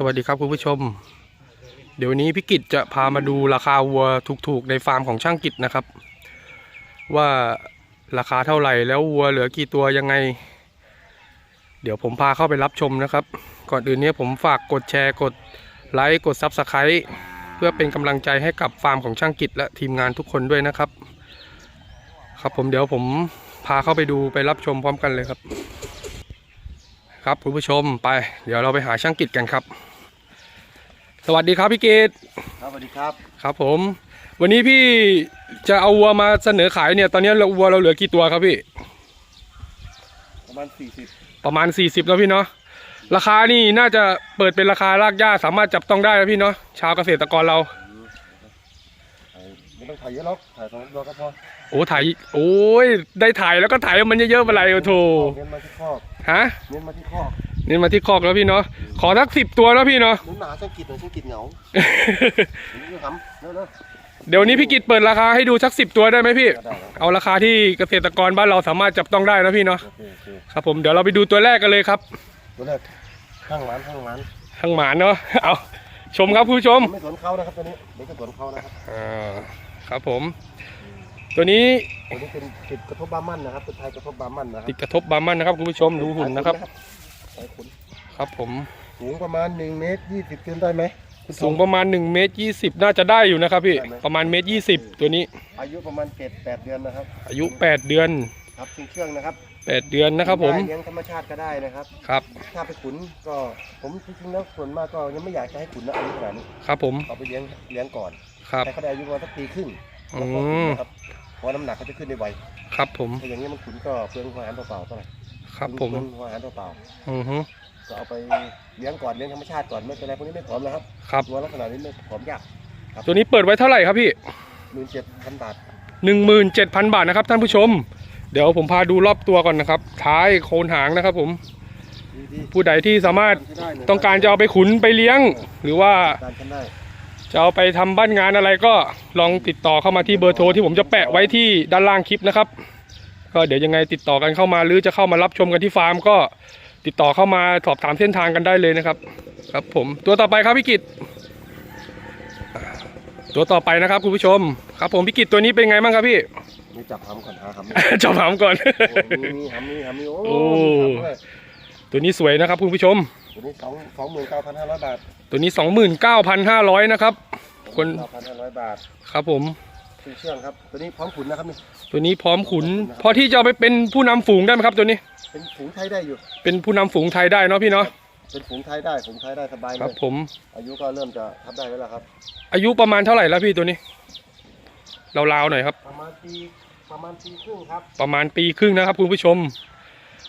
สวัสดีครับคุณผู้ชม เดี๋ยวนี้พี่กิจจะพามาดูราคาวัวถูกๆในฟาร์มของช่างกิจนะครับ ว่าราคาเท่าไหร่แล้ววัวเหลือกี่ตัวยังไง เดี๋ยวผมพาเข้าไปรับชมนะครับ ก่อนอื่นเนี้ผมฝากกดแชร์กดไลค์กดซับสไครต์เพื่อเป็นกำลังใจให้กับฟาร์มของช่างกิจและทีมงานทุกคนด้วยนะครับ ครับผมเดี๋ยวผมพาเข้าไปดูไปรับชมพร้อมกันเลยครับ ครับคุณผู้ชมไป เดี๋ยวเราไปหาช่างกิจกันครับ สวัสดีครับพี่กิจครับสวัสดีครับครับผม วันนี้พี่จะเอาวัวมาเสนอขายเนี่ย ตอนนี้เราวัวเราเหลือกี่ตัวครับพี่ ประมาณสี่สิบประมาณ40แล้วพี่เนาะราคานี่น่าจะเปิดเป็นราคารากหญ้าสามารถจับต้องได้แล้วพี่เนาะชาวเกษตรกรเราไม่ต้องถ่ายเยอะหรอกถ่ายสองตัวก็พอโอ้ถ่ายโอ้ยได้ถ่ายแล้วก็ถ่ายมันเยอะๆไปไรโอ้โถเน้นมาที่คอกฮะเน้นมาที่คอก นี่มาที่คอกแล้วพี่เนาะขอสักสิบตัวแล้วพี่เนาะหนุนหนาช่างกิจหน่อยช่างกิจเหงาหนุนทำเร็วเดี๋ยวนี้พี่กิจเปิดราคาให้ดูสักสิบตัวได้ไหมพี่ๆก็ได้ครับเอาราคาที่เกษตรกรบ้านเราสามารถจับต้องได้นะพี่เนาะโอเคโอเคครับผมเดี๋ยวเราไปดูตัวแรกกันเลยครับ ตัวแรกข้างหมันข้างหมันข้างหมาเนาะเอาชมครับคุณผู้ชมไม่สนเขานะครับตัวนี้เด็กก็สนเขานะครับอ่าครับผม ตัวนี้ตัวนี้เป็นติดกระทบบามันนะครับเป็นไทยกระทบบามันนะครัติดกระทบบามันนะครับคุณผู้ชมดูหุ่นนะครับ สายขุนครับผม สูงประมาณ1เมตร20เซนได้ไหมคุณสูงประมาณ1เมตร20 น่าจะได้อยู่นะครับพี่ ประมาณเมตร20 ตัวนี้ อายุประมาณ7 8เดือนนะครับ อายุ 8 เดือน ครับเครื่องนะครับ 8 เดือนนะครับผมได้เลี้ยงธรรมชาติก็ได้นะครับ ครับ ถ้าไปขุนก็ผมจริงๆแล้วส่วนมากก็ยังไม่อยากจะให้ขุนนะอายุขนาดนี้ครับผมเอาไปเลี้ยงเลี้ยงก่อน ครับให้เขาได้อายุประมาณสักปีครึ่งอืแล้วก็ขุนมนะครับเพราะน้ำหนักเขาจะขึ้นได้ไว ครับผมถ้าอย่างนี้มันขุนก็เปลืองอาหารเปล่าๆเท่าไหร่ ครับผมเปลืองอาหารเปล่าอือฮึ ๆก็เอาไปเลี้ยงก่อนเลี้ยงธรรมชาติก่อนไม่เป็นไรพวกนี้ไม่ผอมนะครับครับ ตัวลักษณะนี้ไม่ผอมยากตัวนี้เปิดไว้เท่าไหร่ครับพี่ หมื่นเจ็ดพันบาท 17,000 บาทนะครับท่านผู้ชม เดี๋ยวผมพาดูรอบตัวก่อนนะครับ ท้ายโคนหางนะครับผม ดีผู้ใดที่สามารถๆใช้ได้เลยต้องการจะเอาไปขุนไปเลี้ยง หรือว่าการใช้ได้จะเอาไปทำบ้านงานอะไรก็ลองติดต่อเข้ามาที่เบอร์โทรที่ผมจะแปะไว้ที่ด้านล่างคลิปนะครับ ก็เดี๋ยวยังไงติดต่อกันเข้ามาหรือจะเข้ามารับชมกันที่ฟาร์มก็ติดต่อเข้ามาสอบถามเส้นทางกันได้เลยนะครับ ครับผมตัวต่อไปครับพี่กิตตัวต่อไปนะครับคุณผู้ชม ครับผมพี่กิตตัวนี้เป็นไงบ้างครับพี่นี่จับหำก่อนหาหำจอบถามก่อนโอ้มีมีหำมีหำมีโอ้โอ้มีหำด้วยตัวนี้สวยนะครับคุณผู้ชม ตัวนี้สองสองหมื่นเก้าพันห้าร้อยบาท ตัวนี้29,500นะครับคนเก้าพันห้าร้อยบาท ครับผม ซื้อเชื่องครับ ตัวนี้พร้อมขุนนะครับนี่ ตัวนี้พร้อมขุน พอที่จะเอาไปเป็นผู้นำฝูงได้ไหมครับ ตัวนี้ เป็นฝูงไทยได้อยู่ เป็นผู้นำฝูงไทยได้เนาะพี่เนาะ เป็นฝูงไทยได้ ฝูงไทยได้สบายเลครับ ยผม อายุก็เริ่มจะทับได้แล้วล่ะครับ อายุประมาณเท่าไหร่แล้วพี่ตัวนี้ ราวๆหน่อยครับ ประมาณปีประมาณปีครึ่งครับ ประมาณปีครึ่งนะครับคุณผู้ชม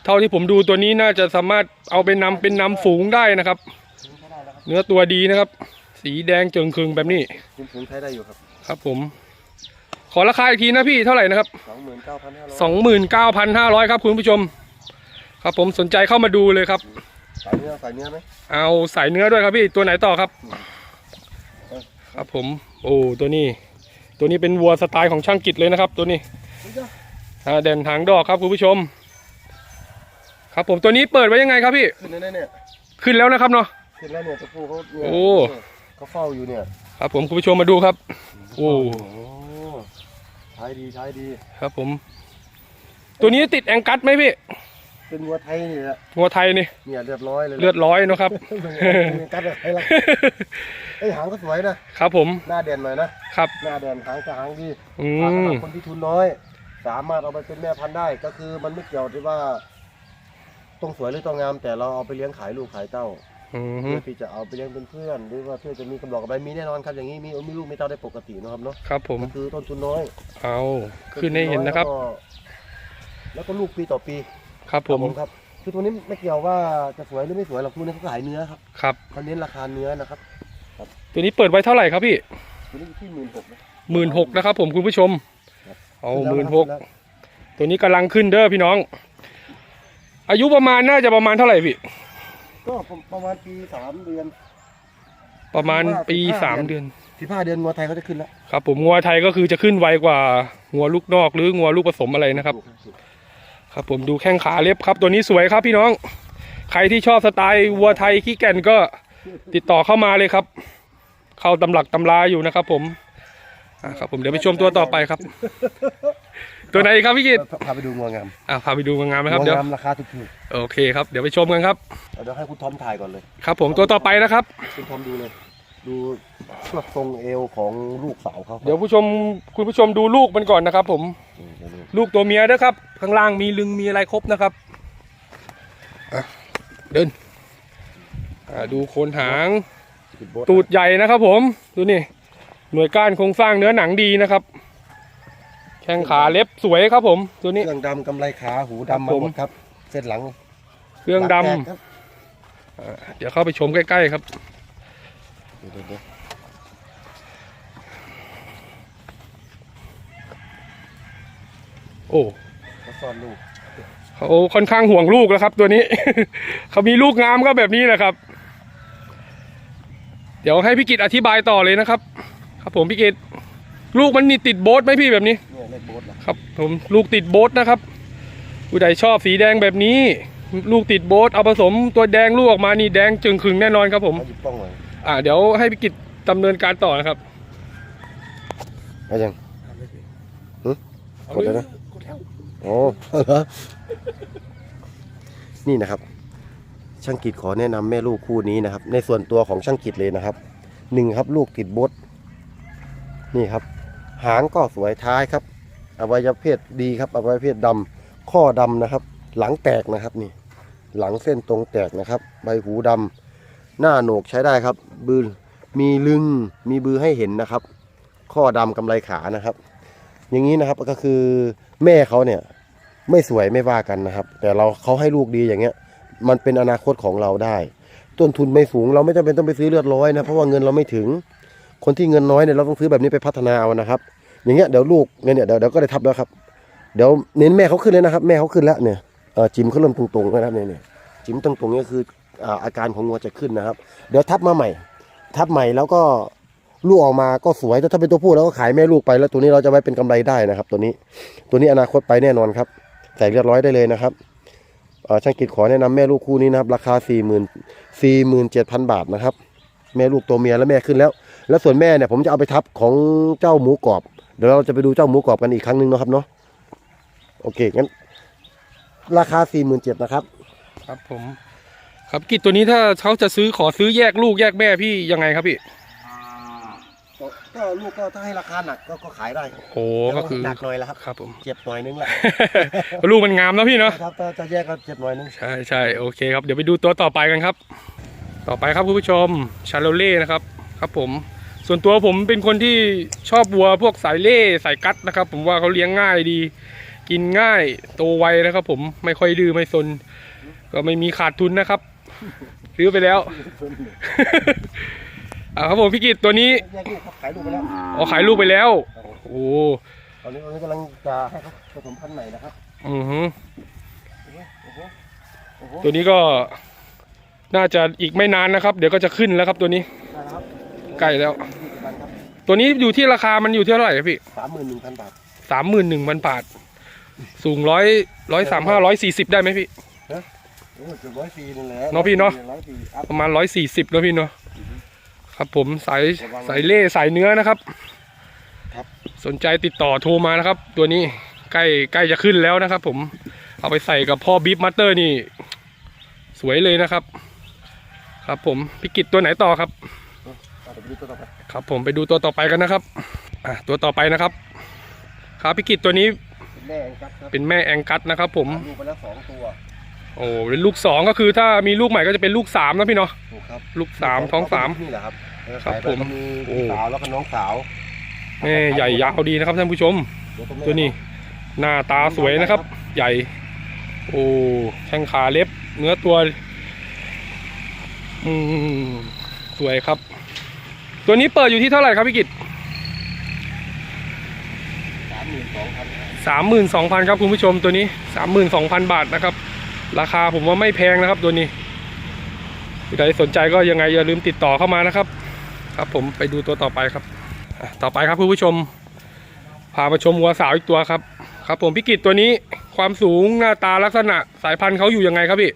เท่าที่ผมดูตัวนี้น่าจะสามารถเอาไปนำเป็นนำฝูงได้นะครับฝูงไทยได้แล้วครับเนื้อตัวดีนะครับ สีแดงเจิงคึงแบบนี้ เป็นฝูงไทยได้อยู่ครับ ครับผม ขอราคาอีกทีนะพี่เท่าไหร่นะครับสองหมื่นเก้าพันห้าร้อยสองหมื่นเก้าพันห้าร้อยครับคุณผู้ชม ครับผมสนใจเข้ามาดูเลยครับ สายเนื้อสายเนื้อไหมเอาสายเนื้อด้วยครับพี่ตัวไหนต่อครับ ครับผม โอ้ตัวนี้ ตัวนี้เป็นวัวสไตล์ของช่างกิจเลยนะครับตัวนี้นี่จ้ะอ่าเด่นหางดอกครับคุณผู้ชม ครับผมตัวนี้เปิดไว้ยังไงครับพี่ ขึ้นแน่ๆเนี่ยขึ้นแล้วนะครับเนาะ ขึ้นแล้วเนี่ยตัวผู้เขาเนี่ยโอ้ เขาเฝ้าอยู่เนี่ยครับผมคุณผู้ชมมาดูครับ โอ้โอ้ ใช้ดีใช้ดี ครับผม ตัวนี้ติดแองกัสไหมพี่ เป็นวัวไทยนี่แหละงัวไทยนี่ เนี่ยเรียบร้อยเลยเลือดร้อยเนอะครับเป็นกัดอะไรล่ะไอยหางก็สวยนะ ครับผม หน้าเด่นหน่อยนะ ครับ หน้าเด่นหางก็หางดีอืถ้าสำหมรับคนที่ทุนน้อย สามารถเอาไปเป็นแม่พันธุ์ได้ ก็คือมันไม่เกี่ยวที่ว่า ต้องสวยหรือต้องงาม แต่เราเอาไปเลี้ยงขายลูกขายเต้าอืม เพื่อที่จะเอาไปเลี้ยงเป็นเพื่อนหรือว่าเพื่อจะมีกำลังกับใบมีแน่นอนครับอย่างนี้มีมีลูกมีเต้าได้ปกตินะครับเนาะครับผมก็คือต้นทุนน้อย เอาขึ้นให้เห็นนะครับแล้วก็แล้วก็ลูกปีต่อปี ครับผมครับคือตัวนี้ไม่เกี่ยวว่าจะสวยหรือไม่สวยหรอกตัวนี้เขาขายเนื้อครับครับเขาเน้นราคาเนื้อนะครับตัวนี้เปิดไว้เท่าไหร่ครับพี่ตัวนี้อยู่ที่หมื่นหกนะหมื่นหกนะครับ ผมคุณผู้ชมครับเอาหขึ้มื่นนแล้วหกครับตัวนี้กำลังขึ้นเด้อพี่น้อง อายุประมาณน่าจะประมาณเท่าไหร่พี่ ก็ประมาณปีสามเดือน ประมาณปีสิบห้าสามเดืเดืออนนสิบห้าเดือนงัวไทยเขาจะขึ้นแล้วครับ ผมงัวไทยก็คือจะขึ้นไวกว่างัวลูกนอกหรืองัวลูกผสมอะไรนะครับ ครับ ผมดูแข้งขาเล็บครับ ตัวนี้สวยครับพี่น้อง ใครที่ชอบสไตล์วัวไทยขี้แก่นก็ติดต่อเข้ามาเลยครับ เข้าตำหลักตำราอยู่นะครับ ผมอะครับ ผมเดี๋ยวไปชมตัวต่อไปครับ ตัวไหนครับพี่กิตพาไปดูงัวงามอะพาไปดูงามๆนะครับงัวเดี๋ยวงามราคาถูกโอเคครับเดี๋ยวไปชมกันครับๆเอาเดี๋ยวให้คุณทอมถ่ายก่อนเลยครับ ผมตัวต่อไปนะครับ คุณทอมดูเลย ดูช่วงทรงเอวของลูกสาวเขาเดี๋ยวผู้ชมคุณผู้ชมดูลูกมันก่อนนะครับ ผมอืมเดี๋ยวดูลูกตัวเมียด้วยครับ ข้างล่างมีลึงมีอะไรครบนะครับอะเดินอะดูโคนหางปิดโบ๊ทตูดใหญ่นะครับผม ดูนี่ หน่วยก้านโครงสร้างเนื้อหนังดีนะครับ แข้งขาเล็บสวยครับผม ตัวนี้ เครื่องดำกำไรขาหูครับดำมาผมหมดครับ เส้นหลังเครื่องดำหลัแตกครับเดี๋ยวเข้าไปชมใกล้ๆครับ เดี๋ยวเดี๋ยวเดี๋ยวโอ้เขาซ่อนลูกเขาค่อนข้างห่วงลูกแล้วครับ ตัวนี้ เขามีลูกงามก็แบบนี้แหละครับ เดี๋ยวให้พี่กิตอธิบายต่อเลยนะครับ ครับผมพี่กิตลูกมันนี่ติดโบ๊ทไหมพี่แบบนี้ เนี่ยเลขโบ๊ทเหรอครับผมลูกติดโบ๊ทนะครับผู้ใดชอบสีแดงแบบนี้ ลูกติดโบ๊ทเอาผสมตัวแดงลูกออกมานี่แดงจึงขึงแน่นอนครับผมเขาหยิบป้องไว้อ่าเดี๋ยวให้พี่กิจดำเนินการต่อนะครับเอายังกดเลยนะโอ้เหรอนี่นะครับ ช่างกิจขอแนะนำแม่ลูกคู่นี้นะครับ ในส่วนตัวของช่างกิจเลยนะครับหนึ่งครับลูกติดบดนี่ครับ หางก็สวยท้ายครับ อวัยวะเพศดีครับอวัยวะเพศดำข้อดำนะครับ หลังแตกนะครับนี่ หลังเส้นตรงแตกนะครับ ใบหูดำหน้าโหนกใช้ได้ครับ บือมีลึงมีบือให้เห็นนะครับ ข้อดำกำไรขานะครับ อย่างนี้นะครับก็คือแม่เขาเนี่ยไม่สวยไม่ว่ากันนะครับ แต่เราเขาให้ลูกดีอย่างเงี้ย มันเป็นอนาคตของเราได้ ต้นทุนไม่สูงเราไม่จำเป็นต้องไปซื้อเลือดร้อยนะเพราะว่าเงินเราไม่ถึง คนที่เงินน้อยเนี่ยเราต้องซื้อแบบนี้ไปพัฒนาเอานะครับ อย่างเงี้ยเดี๋ยวลูกเนี่ยเนี่ยเดี๋ยวเดี๋ยวก็ได้ทับแล้วครับ เดี๋ยวเน้นแม่เขาขึ้นเลยนะครับ แม่เขาขึ้นแล้วเนี่ยจิมเขาเริ่มตรงๆแล้วนะครับเนี่ยเนี่ยจิมตรงๆเนี่ยคืออาการของงัวจะขึ้นนะครับ เดี๋ยวทับมาใหม่ ทับใหม่แล้วก็ลูกออกมาก็สวยถ้าเป็นตัวผู้เราก็ขายแม่ลูกไปแล้วตัวนี้เราจะไว้เป็นกำไรได้นะครับ ตัวนี้ตัวนี้อนาคตไปแน่นอนครับใส่เรียบร้อยได้เลยนะครับช่างกิจขอแนะนำแม่ลูกคู่นี้นะครับ ราคา4 0 0 0 0 4 7 0 0 0 บาทนะครับ แม่ลูกตัวเมียแล้วแม่ขึ้นแล้ว แล้วส่วนแม่เนี่ยผมจะเอาไปทับของเจ้าหมูกรอบ เดี๋ยวเราจะไปดูเจ้าหมูกรอบกันอีกครั้งหนึ่งเนาะครับเนาะโอเคงั้น ราคา4 7 0 0 0นะครับ ครับผม ครับกิจตัวนี้ถ้าเขาจะซื้อขอซื้อแยกลูกแยกแม่พี่ยังไงครับพี่ก็ลูกก็ถ้าให้ราคาหนักก็ก็ขายได้โอ้ก็คือ หนักหน่อยแล้วครับ ครับผมเจ็บหน่อยนึงแหละ ลูกมันงามนะพี่เนาะครับถ้าจะแยกก็เจ็บหน่อยนึง ใช่ใช่โอเคครับเดี๋ยวไปดูตัวต่อไปกันครับ ต่อไปครับคุณผู้ชมชาโลเล่นะครับ ครับผม ส่วนตัวผมเป็นคนที่ชอบวัวพวกสายเล่สายกัดนะครับ ผมว่าเขาเลี้ยงง่ายดี กินง่ายโตไวนะครับ ผมไม่ค่อยดื้อไม่ซนก็ไม่มีขาดทุนนะครับซื้อไปแล้วอ่าครับผมพี่กิตตัวนี้แยกลูกครับขายลูกไปแล้วเอาขายลูกไปแล้ว โอ้ตอนนี้ตอนนี้กำลังจะให้เขาผสมพันธุ์ใหม่นะครับอือฮึโอ้โหโอ้โหโอ้โหตัวนี้ก็น่าจะอีกไม่นานนะครับ เดี๋ยวก็จะขึ้นแล้วครับตัวนี้ได้แล้วครับใกล้แล้วยี่สิบพันครับ ตัวนี้อยู่ที่ราคามันอยู่ที่เท่าไหร่ครับพี่สามหมื่นหนึ่งพันบาทสามหมื่นหนึ่งพันบาท สูงร้อยร้อยสามห้าร้อยสี่สิบได้ไหมพี่ โอ้โหเกือบร้อยสี่นั่นแหละเนาะพี่เนาะ ร้อยสี่อัพประมาณร้อยสี่สิบแล้วพี่เนาะครับผมสายระวังสายเล่สายเนื้อนะครับครับ สนใจติดต่อโทรมานะครับ ตัวนี้ใกล้ใกล้จะขึ้นแล้วนะครับ ผมเอาไปใส่กับพ่อบีฟมัตเตอร์นี่ สวยเลยนะครับ ครับผมพิกิตตัวไหนต่อครับ เอาเดี๋ยวไปดูตัวต่อไปครับผมไปดูตัวต่อไปกันนะครับอะตัวต่อไปนะครับครับพิกิตตัวนี้เป็นแม่เองครับครับเป็นแม่แองกัสนะครับผมลูกไปแล้วสองตัวโอ้เป็นลูกสองก็คือถ้ามีลูกใหม่ก็จะเป็นลูกสามนะพี่เนาะถูกครับลูกสามท้องสามนี่แหละครับแล้วครับขายไปผมก็มีโอ้สาวแล้วก็น้องสาวแม่ใหญ่ยาวดีนะครับท่านผู้ชมเดี๋ยแม่ตัวนี้หน้าตาสวยนะครับ ใหญ่ โอ้แข้งขาเล็บ เนื้อตัว อืมสวยครับ ตัวนี้เปิดอยู่ที่เท่าไหร่ครับพี่กิตสามหมื่นสองพันสามหมื่นสองพันครับคุณผู้ชมตัวนี้สามหมื่นสองพันบาทนะครับ ราคาผมว่าไม่แพงนะครับตัวนี้ผู้ใดสนใจก็ยังไงอย่าลืมติดต่อเข้ามานะครับ ครับผมไปดูตัวต่อไปครับอะต่อไปครับคุณผู้ชม พามาชมวัวสาวอีกตัวครับ ครับ ผมพิกิตตัวนี้ความสูงหน้าตาลักษณะสายพันธุ์เขาอยู่ยังไงครับพี่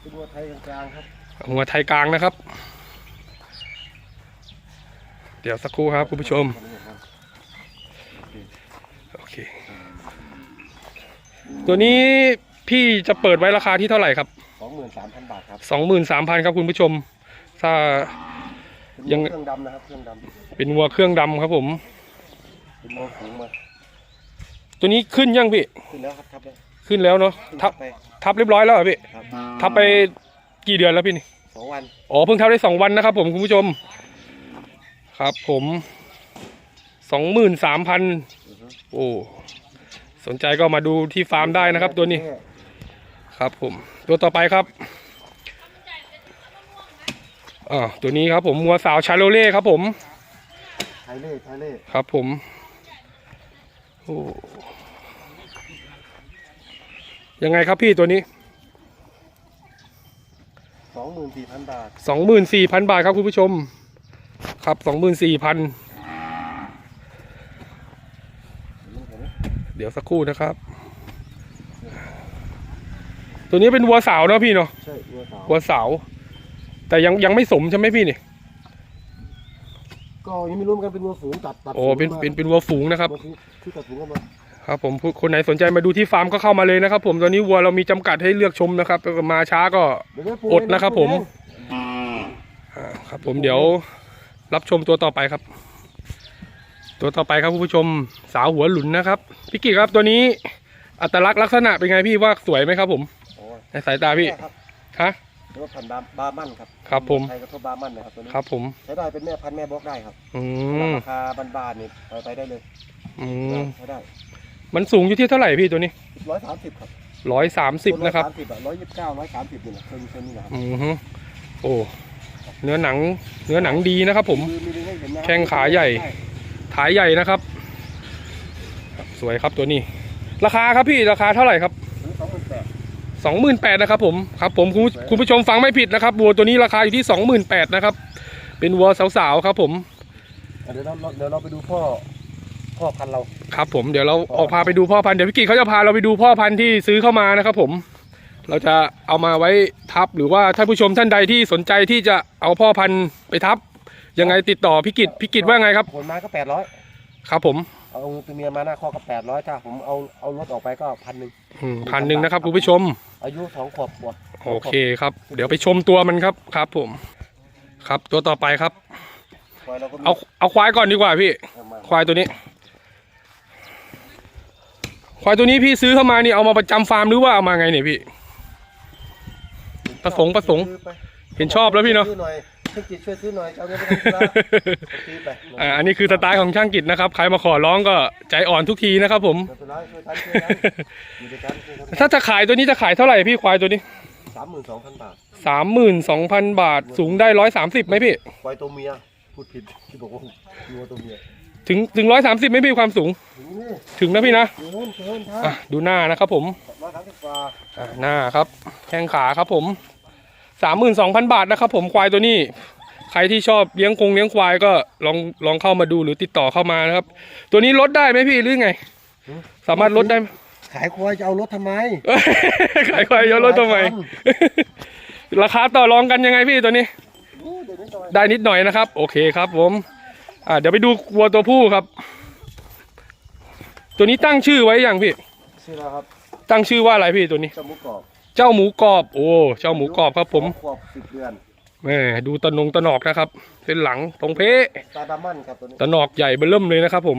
เป็นวัวไทยกลางๆครับหัวไทยกลางนะครับเดี๋ยวสักครู่ครับคุณผู้ชม โอเค ตัวนี้พี่จะเปิดไว้ราคาที่เท่าไหร่ครับสองหมื่นสามพันบาทครับสองหมื่นสามพันครับคุณผู้ชม ถ้าเป็นยังเครื่องดำนะครับเครื่องดเป็นวัวเครื่องดำครับผมำเป็นโมสูงมาตัวนี้ขึ้นยังพี่ ขึ้นแล้วครับทับเลยขึ้นแล้วเนาะขึ้นทับไปทับเรียบร้อยแล้วเหรอพี่ครับทับไปกี่เดือนแล้วพี่นี่สองวันอ๋อเพิ่งทับได้สองวันนะครับผมคุณผู้ชม ครับผมสองหมื่นสามพันอือฮึโอ้สนใจก็มาดูที่ฟาร์มได้นะครับตัวนี้ ครับผม ตัวต่อไปครับอ่าตัวนี้ครับผมมัวสาวชาโลเล่ครับผมไทยเล่ไทยเล่ครับผมโอ้ยังไงครับพี่ตัวนี้สองหมื่นสี่พันบาทสองหมื่นสี่พันบาทครับคุณผู้ชม ครับสองหมื่นสี่พันเดี๋ยวสักครู่นะครับ ตัวนี้เป็นวัวสาวเนาะพี่เนาะใช่วัวสาววัวสาว แต่ยังยังไม่สมใช่ไหมพี่นี่ก็ยังไม่รู้เหมือนกันเป็นวัวฝูงตัดตัดโอ้เป็นฝูงมาเป็นเป็นวัวฝูงนะครับวัวฝูงที่ตัดฝูงเข้ามาครับผมผู้คนไหนสนใจมาดูที่ฟาร์มก็เข้ามาเลยนะครับ ผมตอนนี้วัวเรามีจำกัดให้เลือกชมนะครับมาช้าก็เดี๋ยวได้ปูอดนะครับ ผมเองอ่าครับผมเดี๋ยว รับชมตัวต่อไปครับ ตัวต่อไปครับคุณผู้ชมสาวหัวหลุนนะครับพี่กิจครับตัวนี้ อัตลักษณ์ลักษณะเป็นไงพี่ว่าสวยไหมครับ ผมโอ้ยในสายตาพี่เนี่ยครับฮะเรียกว่าพันธุ์บาบาร์มันครับครับผมไทยกระทบบาร์มันนะครับตัวนี้ครับ ผมใช้ได้เป็นแม่พันธุ์แม่บล็อกได้ครับอืมราคาบานๆนี่ไปไปได้เลยอืมใช้ได้มันสูงอยู่ที่เท่าไหร่พี่ตัวนี้ร้อยสามสิบครับร้อยสามสิบนะครับร้อยสามสิบอะร้อยยี่สิบเก้าร้อยสามสิบนี่แหละเคยมีเคยมีนะครับอืมฮึโอ้ เนื้อหนัง เนื้อหนังดีนะครับ ผมมีมีให้เห็นนะแข้งขาใหญ่ ถ่ายใหญ่นะครับครับ สวยครับตัวนี้ ราคาครับพี่ราคาเท่าไหร่ครับสองหมื่นแปดสองหมื่นแปดนะครับ ผมครับ ผมคุณคุณผู้ชมฟังไม่ผิดนะครับวัวตัวนี้ราคาอยู่ที่สองหมื่นแปดนะครับ เป็นวัวสาวๆครับ ผมเดี๋ยวเราเดี๋ยวเราไปดูพ่อพ่อพันธุ์เราครับ ผมเดี๋ยวเราออกพาไปดูพ่อพันธุ์เดี๋ยวพี่กิจเขาจะพาเราไปดูพ่อพันธุ์ที่ซื้อเข้ามานะครับ ผม เราจะเอามาไว้ทับหรือว่าท่านผู้ชมท่านใดที่สนใจที่จะเอาพ่อพันธุ์ไปทับ ยังไงติดต่อพี่กิจพี่กิจว่าไงครับ ผลมาก็แปดร้อยครับผม เอาตัวเมียมาหน้าข้อก็แปดร้อยถ้าผมเอาเอารถออกไปก็พันหนึ่งพันหนึ่งนะครับคุณผู้ชม อายุสองขวบกว่าโอเคครับ เดี๋ยวไปชมตัวมันครับครับผม ครับตัวต่อไปครับ ควายเราก็มีเอาเอาควายก่อนดีกว่าพี่ เอามาควายตัวนี้ ควายตัวนี้พี่ซื้อเข้ามานี่เอามาประจำฟาร์มหรือว่าเอามาไงเนี่ยพี่ ประสงค์ประสงค์ ซื้อไปเห็นชอบแล้วพี่เนาะ ซื้อหน่อยช่วยจิตช่วยซื้อหน่อยจะเอาเงินไปทำธุระซื้อไปอ่าอันนี้คือสไตล์ของช่างกิจนะครับ ใครมาขอร้องก็ใจอ่อนทุกทีนะครับผม ไม่เป็นไรช่วยกันช่วยกันอยู่ด้วยกันช่วยกันถ้าจะขายตัวนี้จะขายเท่าไหร่พี่ควายตัวนี้สามหมื่นสองพันบาทสามหมื่นสองพันบาทสูงได้ร้อยสามสิบไหมพี่ ควายตัวเมียพูดผิดที่บอกว่างัวตัวเมียถึงถึงร้อยสามสิบไหมพี่ความสูงนี่ถึงนะพี่นะเกินเกินท่าอะดูหน้านะครับผม ร้อยสามสิบกว่า อะหน้าครับ แข้งขาครับผม สามหมื่นสองพันบาทนะครับผมควายตัวนี้ ใครที่ชอบเลี้ยงคงเลี้ยงควายก็ลองลองเข้ามาดูหรือติดต่อเข้ามานะครับ ตัวนี้ลดได้ไหมพี่หรือไง สามารถลดได้ไหมขายควายจะเอารถทำไม ขายควายเยอะลดทำไม ราคาต่อรองกันยังไงพี่ตัวนี้โอ้เดี๋ยวนี้ต่อยได้นิดหน่อยนะครับ โอเคครับผม อ่าเดี๋ยวไปดูวัวตัวผู้ครับ ตัวนี้ตั้งชื่อไว้ยังพี่ ชื่อแล้วครับ ตั้งชื่อว่าอะไรพี่ตัวนี้เจ้าหมูกรอบ เจ้าหมูกรอบ โอ้ เจ้าหมูกรอบครับผมขวบสิบเดือนแหม่ดูตะนงตะหนอกนะครับเส้นหลังตรงเพะตาดามันครับตัวนี้ตะหนอกใหญ่เบิ่มเลยนะครับผม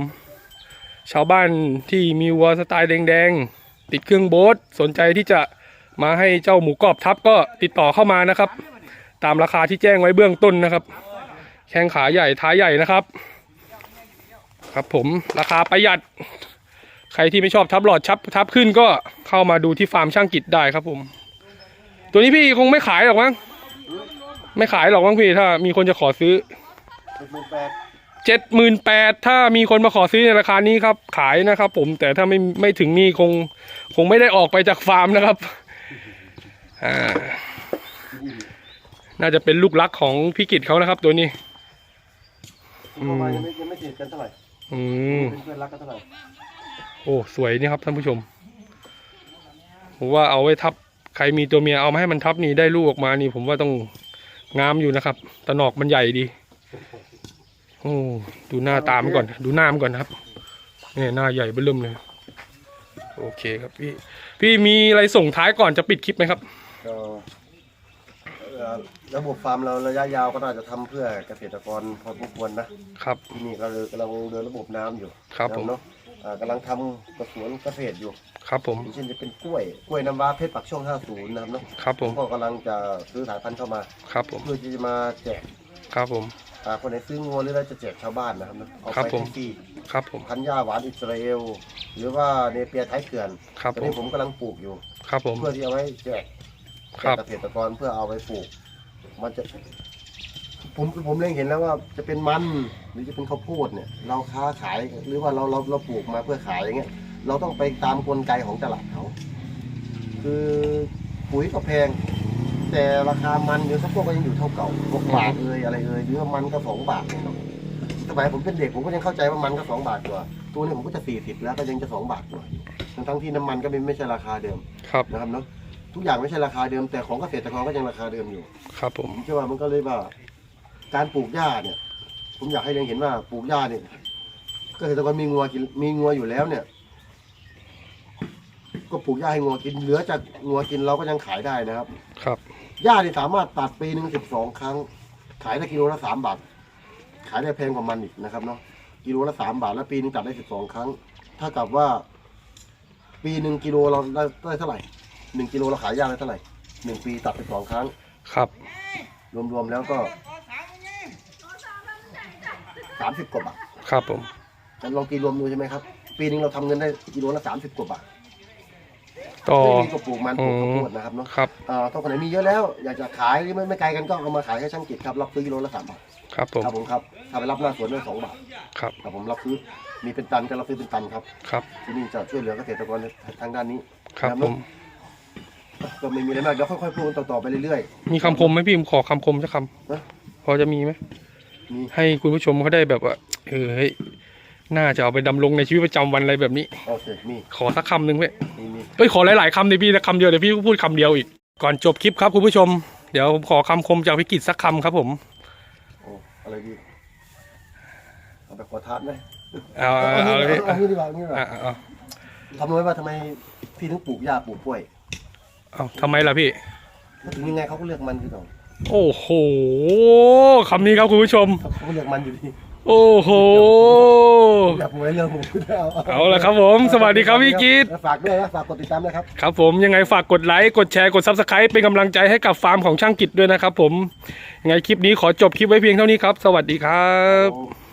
ชาวบ้านที่มีวัวสไตล์แดงๆ ติดเครื่องโบ๊ทสนใจที่จะมาให้เจ้าหมูกรอบทับก็ติดต่อเข้ามานะครับ ตามราคาที่แจ้งไว้เบื้องต้นนะครับ แข้งขาใหญ่ท้ายใหญ่นะครับ ครับผมราคาประหยัด ใครที่ไม่ชอบทับหลอดชับทับขึ้นก็เข้ามาดูที่ฟาร์มช่างกิจได้ครับผม ตัวนี้พี่คงไม่ขายหรอกมั้งไม่ขายหรอกมั้งพี่ถ้ามีคนจะขอซื้อหนึ่งหมื่นแปดเจ็ดหมื่นแปดถ้ามีคนมาขอซื้อในราคานี้ครับ ขายนะครับ ผมแต่ถ้าไม่ไม่ถึงนี่คง คงไม่ได้ออกไปจากฟาร์มนะครับอ่าน่าจะเป็นลูกรักของพี่กิตเขานะครับ ตัวนี้เข้ามายังไม่ยังไม่ติดกันเท่าไหร่อืมเป็นเพื่อนรักกันเท่าไหร่ โอ้สวยนี่ครับท่านผู้ชมผมว่าเอาไว้ทับใครมีตัวเมียเอามาให้มันทับนี่ได้ลูกออกมานี่ผมว่าต้องงามอยู่นะครับตะหนอกมันใหญ่ดีโอ้ดูหน้าตามนก่อน ดูหน้ามันก่อนนะครับเนี่ยหน้าใหญ่เบิ่มเลย โอเคครับพี่ พี่มีอะไรส่งท้ายก่อนจะปิดคลิปไหมครับก็เอ่อระบบฟาร์มเราระยะยาวก็น่าจะทำเพื่อเกษตรกรพอสมควรนะครับที่นี่เรากำลังเดินระบบน้ำอยู่ครับผมเนาะ อ่ากำลังทำกระสวนเกษตรอยู่ครับผม อย่างเช่นจะเป็นกล้วยกล้วยน้ำว้าเพชรปักช่อง 50 นะครับเนาะครับผมก็กำลังจะซื้อสายพันธุ์เข้ามา ครับผมเพื่อที่จะมาแจกครับผม อ่าคนไหนซื้องัวหรืออะไรจะแจกชาวบ้านนะครับเนาะเอาครับไปผมฟรีครับผมพันธุ์หญ้าหวานอิสราเอล หรือว่าเนเปียไทยเขื่อนครับตอนผมนี้ผมกำลังปลูกอยู่ ครับผมเพื่อที่เอาไว้แจกครับเกษตรกรเพื่อเอาไปปลูก มันจะ ผมผมเล็งเห็นแล้วว่าจะเป็นมันหรือจะเป็นข้าวโพดเนี่ย เราค้าขายหรือว่าเราเราเราปลูกมาเพื่อขายอย่างเงี้ยเราต้องไปตามกลไกของตลาดเขาคือปุ๋ยก็แพง แต่ราคามันเดี๋ยวสักพวกก็ยังอยู่เท่าเก่าพวกบาทเอยอะไรเอยหรือว่ามันก็สองบาทเนี่ยเนาะสมัยผมเป็นเด็กผมก็ยังเข้าใจว่ามันก็สองบาทกว่าตัวนี้ผมก็จะสี่สิบแล้วก็ยังจะสองบาทกว่าทั้งทั้งๆที่น้ำมันก็ไม่ไม่ใช่ราคาเดิมครับนะครับเนาะทุกอย่างไม่ใช่ราคาเดิมแต่ของเกษตรกรก็ยังราคาเดิมอยู่ ครับผมผมเชื่อว่ามันก็เลยว่า การปลูกหญ้าเนี่ย ผมอยากให้เรียนเห็นว่าปลูกหญ้าเนี่ยเกษตรกรมีงัวกินมีงัวอยู่แล้วเนี่ย ก็ปลูกหญ้าให้งัวกินเหลือจากงัวกินเราก็ยังขายได้นะครับ ครับหญ้าที่สามารถตัดปีหนึ่งสิบสองครั้ง ขายได้กิโลละสามบาท ขายได้แพงกว่ามันอีกนะครับเนาะกิโลละสามบาทแล้วปีหนึงตัดได้สิบสองครั้ง ถ้ากับว่า ปีหนึ่งกิโลเราได้ได้เท่าไหร่หนึ่งกิโลเราขายหญ้าได้เท่าไหร่หนึ่งปีตัดสิบสองครั้ง ครับ รวมๆแล้วก็ สามสิบกว่าบาทครับผมแต่ลองตีรวมดูใช่ไหมครับ ปีหนึงเราทำเงินได้กิโลละสามสิบกว่าบาทต่อไม่มีก็ปลูกมันปลูกข้าวโพดนะครับเนาะครับอ่าถ้าคนไหนมีเยอะแล้ว อยากจะขายหรือไม่ไม่ไกลกันก็เอามาขายให้ช่างกิจครับรับซื้อกิโลละสามบาทครับผมครับผมครับถ้าไปรับหน้าสวนได้สองบาทครับครับผมรับซื้อมีเป็นตันก็รับซื้อเป็นตันครับครับที่นี่จะช่วยเหลือเกษตรกรทางด้านนี้ครับผมก็ไม่มีอะไรมากเดี๋ยวค่อยๆพูดต่อๆไปเรื่อยมีคำคมไหมพี่ผมขอคำคมสักคฮะำพอจะมีไหมๆมี ให้คุณผู้ชมเขาได้แบบว่าเออเฮ้ยน่าจะเอาไปดำรงในชีวิตประจำวันอะไรแบบนี้ โอเค มี ขอสักคำหนึ่งเว้ยมีมีเอ้ยขอหลายๆคำเลยพี่แต่คำเดียวเดี๋ยวพี่ก็พูดคำเดียวอีก ก่อนจบคลิปครับคุณผู้ชม เดี๋ยวผมขอคำคมจากพิกิจสักคำครับผม โอ้อะไรดีเอาไปขอทานไหมเอาเอาเอาเอาเอาเลยเอางี้ดีกว่าเอางี้ดีกว่าอะเอาเอาทำรู้ไหมว่าทำไมพี่ถึงปลูกหญ้าปลูกกล้วยเอาทำไมล่ะพี่ ถึงยังไงเขาก็เลือกมันคือต่อ โอ้โหคำนี้ครับคุณผู้ชมเขาก็เลือกมันอยู่ดีโอ้โหอยากปลูกอะไรเรื่องผมเอาเอาละครับผม สวัสดีครับพี่กิตฝากด้วยนะฝากกดติดตามนะครับครับผมยังไงฝากกดไลค์กดแชร์กดซับสไคร b ์เป็นกำลังใจให้กับฟาร์มของช่างกิจด้วยนะครับผมยังไงคลิปนี้ขอจบคลิปไว้เพียงเท่านี้ครับ สวัสดีครับผม